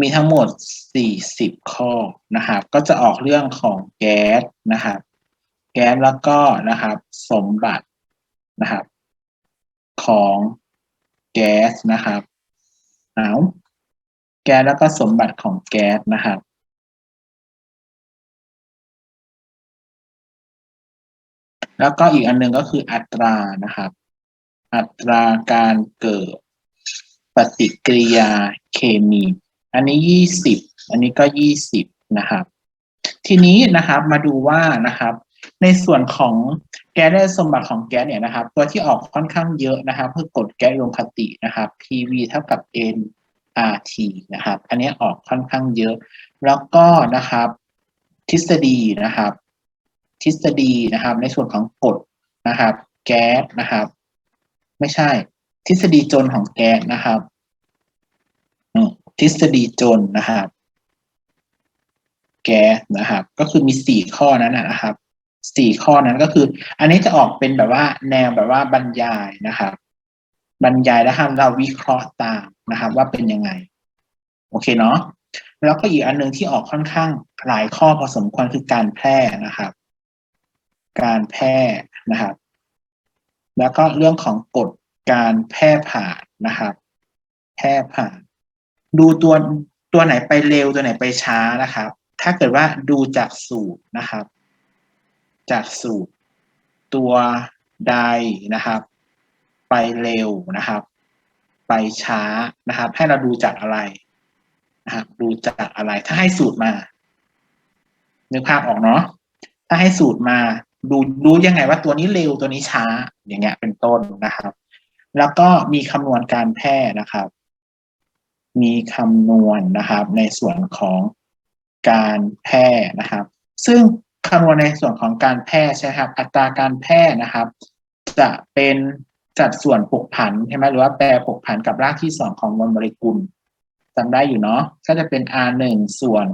มีทั้งหมด 40 ข้อนะครับ ก็จะออกเรื่องของแก๊สนะครับ แก๊สแล้วก็นะครับสมบัตินะครับ ของแก๊สนะครับเอาแก๊สแล้วก็สมบัติของแก๊สนะครับแล้วก็อีกอันหนึงก็คืออัตรานะครับ อัตราการเกิดปฏิกิริยาเคมี อันนี้ยี่สิบอันนี้ก็ยี่สิบนะครับ ทีนี้นะครับมาดูว่านะครับ ในส่วนของแก๊สและสมบัติของแก๊สเนี่ยนะครับ ตัวที่ออกค่อนข้างเยอะนะครับ เพื่อกดแก๊สลงคตินะครับ PV เท่ากับ nRT นะครับ อันนี้ออกค่อนข้างเยอะ แล้วก็นะครับ ทฤษฎีนะครับ ทฤษฎีนะครับ ในส่วนของกฎนะครับ แก๊สนะครับ ไม่ใช่ ทฤษฎีจนของแก๊สนะครับอืม ทฤษฎีจนนะครับแก๊สนะครับ ก็คือมีสี่ข้อนั้นนะครับสี่ข้อนั้นก็คือ อันนี้จะออกเป็นแบบว่า แนวแบบว่าบรรยายนะครับ บรรยายแล้วให้เราวิเคราะห์ตามนะครับ ว่าเป็นยังไง โอเคเนาะแล้วก็อีกอันหนึงที่ออกค่อนข้างหลายข้อพอสมควรคือการแพร่นะครับ การแพร่นะครับ แล้วก็เรื่องของกฎการแพร่ผ่านนะครับ แพร่ผ่าน ดูตัวตัวไหนไปเร็วตัวไหนไปช้านะครับ ถ้าเกิดว่าดูจากสูตรนะครับ จากสูตร ตัวใดนะครับ ไปเร็วนะครับ ไปช้านะครับ ให้เราดูจากอะไรนะครับดูจากอะไร ถ้าให้สูตรมานึกภาพออกเนาะถ้าให้สูตรมาดูรู้ยังไงว่าตัวนี้เร็วตัวนี้ช้า อย่างเงี้ยเป็นต้นนะครับ แล้วก็มีคำนวณการแพร่นะครับ มีคำนวณนะครับ ในส่วนของการแพร่นะครับ ซึ่งคำนวณในส่วนของการแพร่ใช่ครับ อัตราการแพร่นะครับ จะเป็นจัดส่วนผกผันใช่ไหมหรือว่าแปรผกผันกับรากที่สองของมวลโมเลกุลจำได้อยู่เนาะก็จะเป็น r หนึ่งส่วน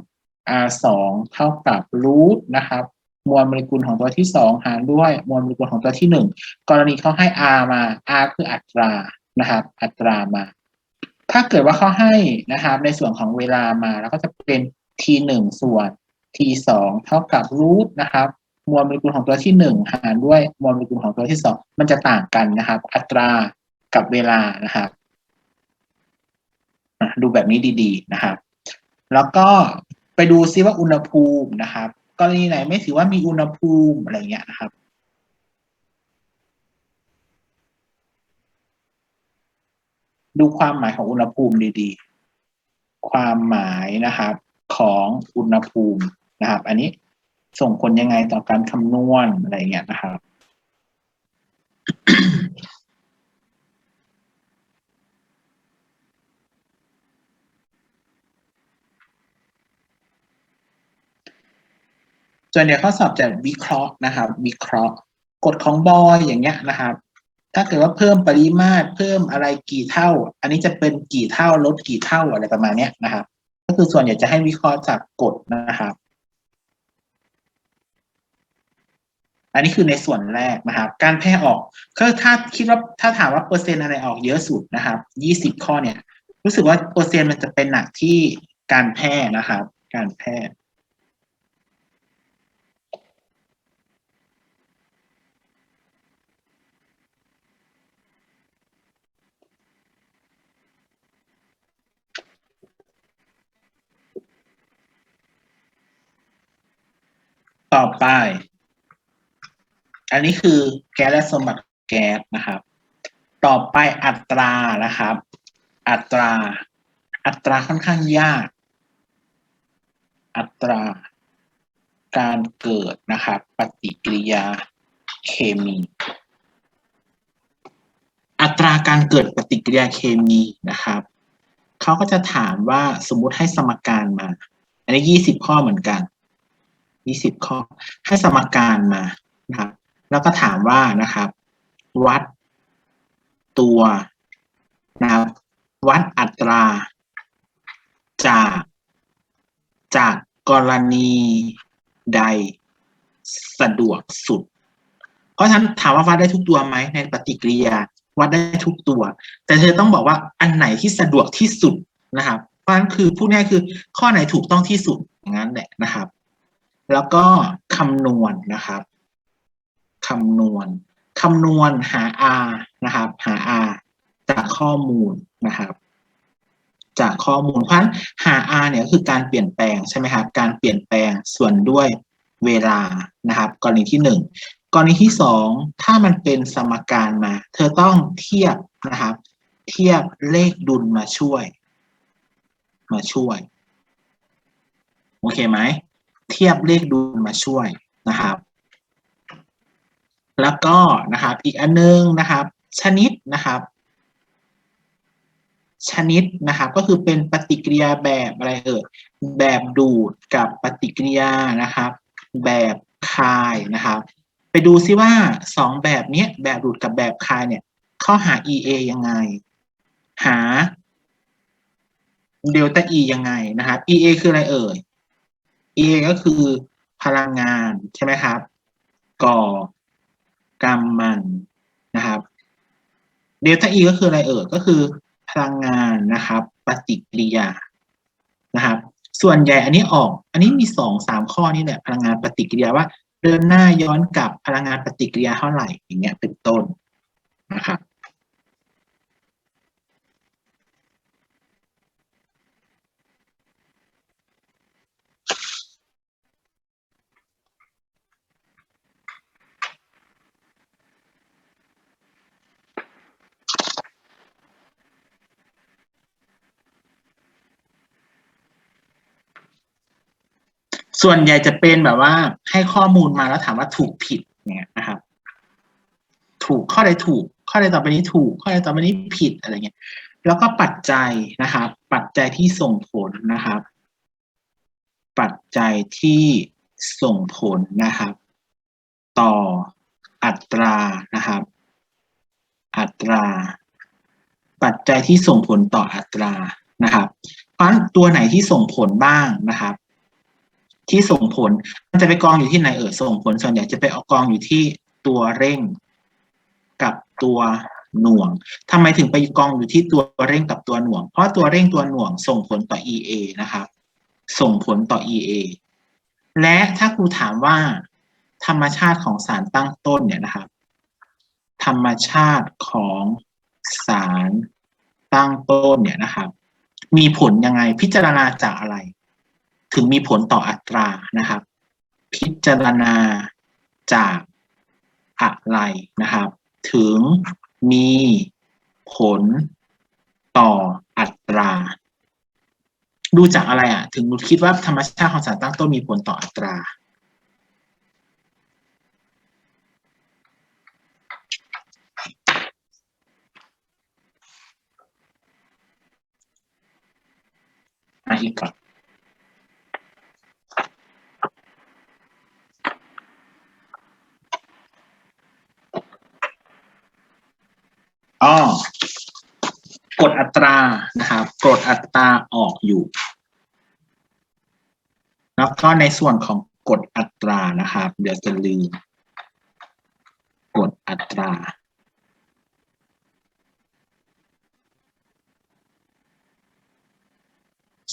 r สองเท่ากับรูทนะครับมวลโมเลกุลของตัวที่สองหารด้วยมวลโมเลกุลของตัวที่หนึ่งกรณีเขาให้ r มา r คืออัตรานะครับ อัตรามา ถ้าเกิดว่าเขาให้นะครับในส่วนของเวลามาแล้วก็จะเป็น t หนึ่งส่วน t สองเท่ากับรูทนะครับมวลโมเลกุลของตัวที่หนึ่งหารด้วยมวลโมเลกุลของตัวที่สองมันจะต่างกันนะครับ อัตรากับเวลานะครับดูแบบนี้ดีๆนะครับ แล้วก็ไปดูซิว่าอุณหภูมินะครับ กรณีไหนไม่ถือว่ามีอุณหภูมิอะไรเงี้ยนะครับ ดูความหมายของอุณหภูมิดีๆ ความหมายนะครับของอุณหภูมินะครับ อันนี้ส่งผลยังไงต่อการคำนวณอะไรเงี้ยนะครับ ส่วนใหญ่ข้อสอบจะวิเคราะห์นะครับ วิเคราะห์กฎของบอยอย่างเงี้ยนะครับ ถ้าเกิดว่าเพิ่มปริมาตรเพิ่มอะไรกี่เท่า อันนี้จะเป็นกี่เท่าลดกี่เท่าอะไรประมาณเนี้ยนะครับ ก็คือส่วนใหญ่จะให้วิเคราะห์จากกฎนะครับ อันนี้คือในส่วนแรกนะครับ การแพร่ออกก็ถ้าคิดว่าถ้าถามว่าเปอร์เซ็นต์อะไรออกเยอะสุดนะครับยี่สิบข้อเนี่ย รู้สึกว่าเปอร์เซ็นต์มันจะเป็นหนักที่การแพร่นะครับ การแพร่ ต่อไป อันนี้คือแก๊สและสมบัติแก๊สนะครับ ต่อไปอัตรานะครับ อัตรา อัตราค่อนข้างยาก อัตรา การเกิดนะครับ ปฏิกิริยาเคมี อัตราการเกิดปฏิกิริยาเคมีนะครับเขาก็จะถามว่าสมมุติให้สมการมา อันนี้ยี่สิบข้อเหมือนกัน ยี่สิบข้อ ให้สมการมานะครับแล้วก็ถามว่านะครับ วัดตัวนะครับวัดอัตรา จากจากกรณีใดสะดวกสุด เพราะฉะนั้นถามว่าวัดได้ทุกตัวไหมในปฏิกิริยา วัดได้ทุกตัว แต่เธอต้องบอกว่าอันไหนที่สะดวกที่สุดนะครับเพราะฉะนั้นคือพูดง่ายคือข้อไหนถูกต้องที่สุดอย่างนั้นแหละนะครับ แล้วก็คำนวณนะครับคำนวณคำนวณหา r นะครับ หา r จากข้อมูลนะครับ จากข้อมูลเพราะฉะนั้นหา r เนี่ยคือการเปลี่ยนแปลงใช่ไหมครับ การเปลี่ยนแปลงส่วนด้วยเวลานะครับ กรณีที่หนึ่งกรณีที่สองถ้ามันเป็นสมการมา เธอต้องเทียบนะครับ เทียบเลขดุลมาช่วย มาช่วย โอเคไหม เทียบเลขดุลมาช่วยนะครับ แล้วก็นะครับอีกอันนึงนะครับ ชนิดนะครับ ชนิดนะครับก็คือเป็นปฏิกิริยาแบบอะไรเอ่ยแบบดูดกับปฏิกิริยานะครับ แบบคายนะครับ ไปดูซิว่าสองแบบนี้แบบดูดกับแบบคายเนี่ยเข้าหา EA ยังไง หาเดลต้า E ยังไงนะครับ EA คืออะไรเอ่ย E ก็คือพลังงานใช่ไหมครับ ก่อกำมันนะครับเดลต้า E ก็คืออะไรเอ่ยก็คือพลังงานนะครับ ปฏิกิริยานะครับ ส่วนใหญ่อันนี้ออก อันนี้มีสองสามข้อนี่แหละพลังงานปฏิกิริยาว่า เดินหน้าย้อนกลับพลังงานปฏิกิริยาเท่าไหร่อย่างเงี้ยเป็นต้นนะครับ ส่วนใหญ่จะเป็นแบบว่า ให้ข้อมูลมาแล้วถามว่าถูกผิดเนี่ยนะครับ ถูกข้อใดถูก ข้อใดต่อไปนี้ถูก ข้อใดต่อไปนี้ผิดอะไรเงี้ย แล้วก็ปัจจัยนะครับ ปัจจัยที่ส่งผลนะครับ ปัจจัยที่ส่งผลนะครับ ต่ออัตรานะครับ อัตรา ปัจจัยที่ส่งผลต่ออัตรานะครับเพราะตัวไหนที่ส่งผลบ้างนะครับ ที่ส่งผล มันจะไปกองอยู่ที่ไหนเออส่งผลส่วนใหญ่จะไปเอากองอยู่ที่ตัวเร่งกับตัวหน่วงทำไมถึงไปกองอยู่ที่ตัวเร่งกับตัวหน่วง เพราะตัวเร่งตัวหน่วงส่งผลต่อ EA นะครับ ส่งผลต่อ EA และถ้าครูถามว่า ธรรมชาติของสารตั้งต้นเนี่ยนะครับ ธรรมชาติของสารตั้งต้นเนี่ยนะครับ มีผลยังไงพิจารณาจากอะไร ถึงมีผลต่ออัตรานะครับ พิจารณาจากอะไรนะครับ ถึงมีผลต่ออัตรา ดูจากอะไรอะ ถึงคิดว่าธรรมชาติของสารตั้งต้นมีผลต่ออัตราอะอีกก่อน อ๋ อัตรานะครับกดอัตราออกอยู่ แล้วก็ในส่วนของกดอัตรานะครับ เดี๋ยวจะลืมกดอัตรา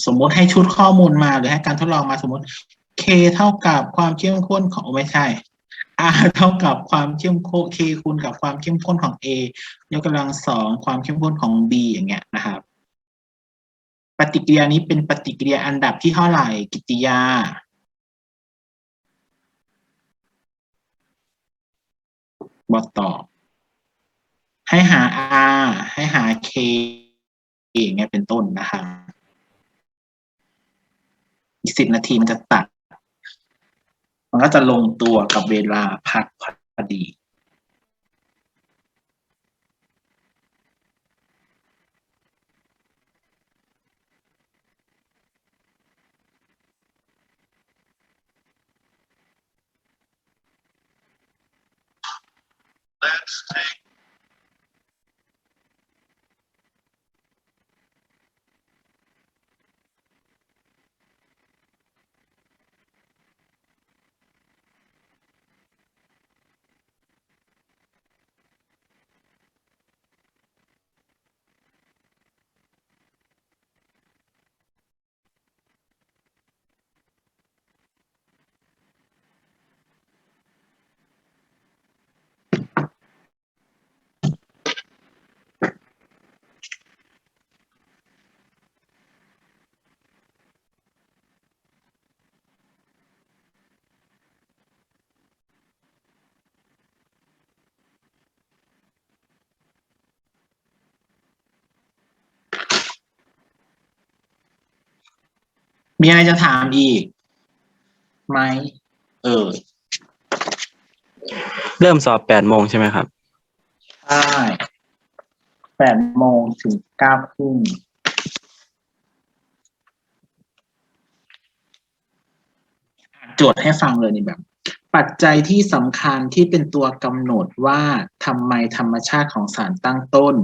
สมมติให้ชุดข้อมูลมาหรือให้การทดลองมาสมมติ k เท่ากับความเข้มข้นของไม่ใช่ r เท่ากับความเข้มข้น k คูณกับความเข้มข้นของ a ยกกำลังสองความเข้มข้นของ b อย่างเงี้ยนะครับ ปฏิกิริยานี้เป็นปฏิกิริยาอันดับที่เท่าไหร่กิติยา บอกต่อ ให้หา r ให้หา k อย่างเงี้ยเป็นต้นนะครับอีกสิบนาทีมันจะตัด มันก็จะลงตัวกับเวลาพักพอดี Let's take มีอะไรจะถามอีกไหมเออเริ่มสอบแปดโมงใช่ไหมครับ ใช่แปดโมงถึงเก้าครึ่งอ่านโจทย์ให้ฟังเลยนี่แบบ ปัจจัยที่สำคัญที่เป็นตัวกำหนดว่าทำไมธรรมชาติของสารตั้งต้น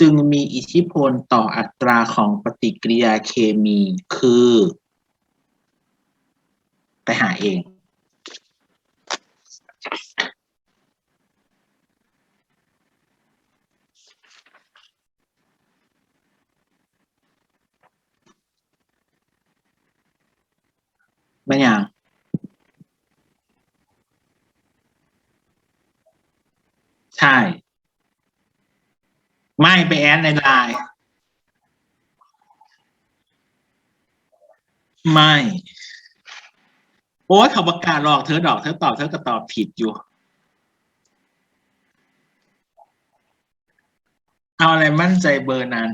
จึงมีอิทธิพลต่ออัตราของปฏิกิริยาเคมีคือ ไปหาเอง ไม่ยังใช่ ไม่ไปแอดในไลน์ไม่ โอ้ยเขาประกาศหลอกเธอดอกเธอตอบเธอก็ตอบผิดอยู่ เอาอะไรมั่นใจเบอร์นั้น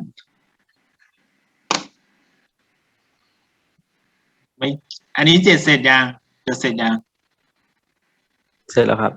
ไม่ อันนี้เจ็ดเสร็จยังเจ็ดเสร็จยัง เสร็จแล้วครับ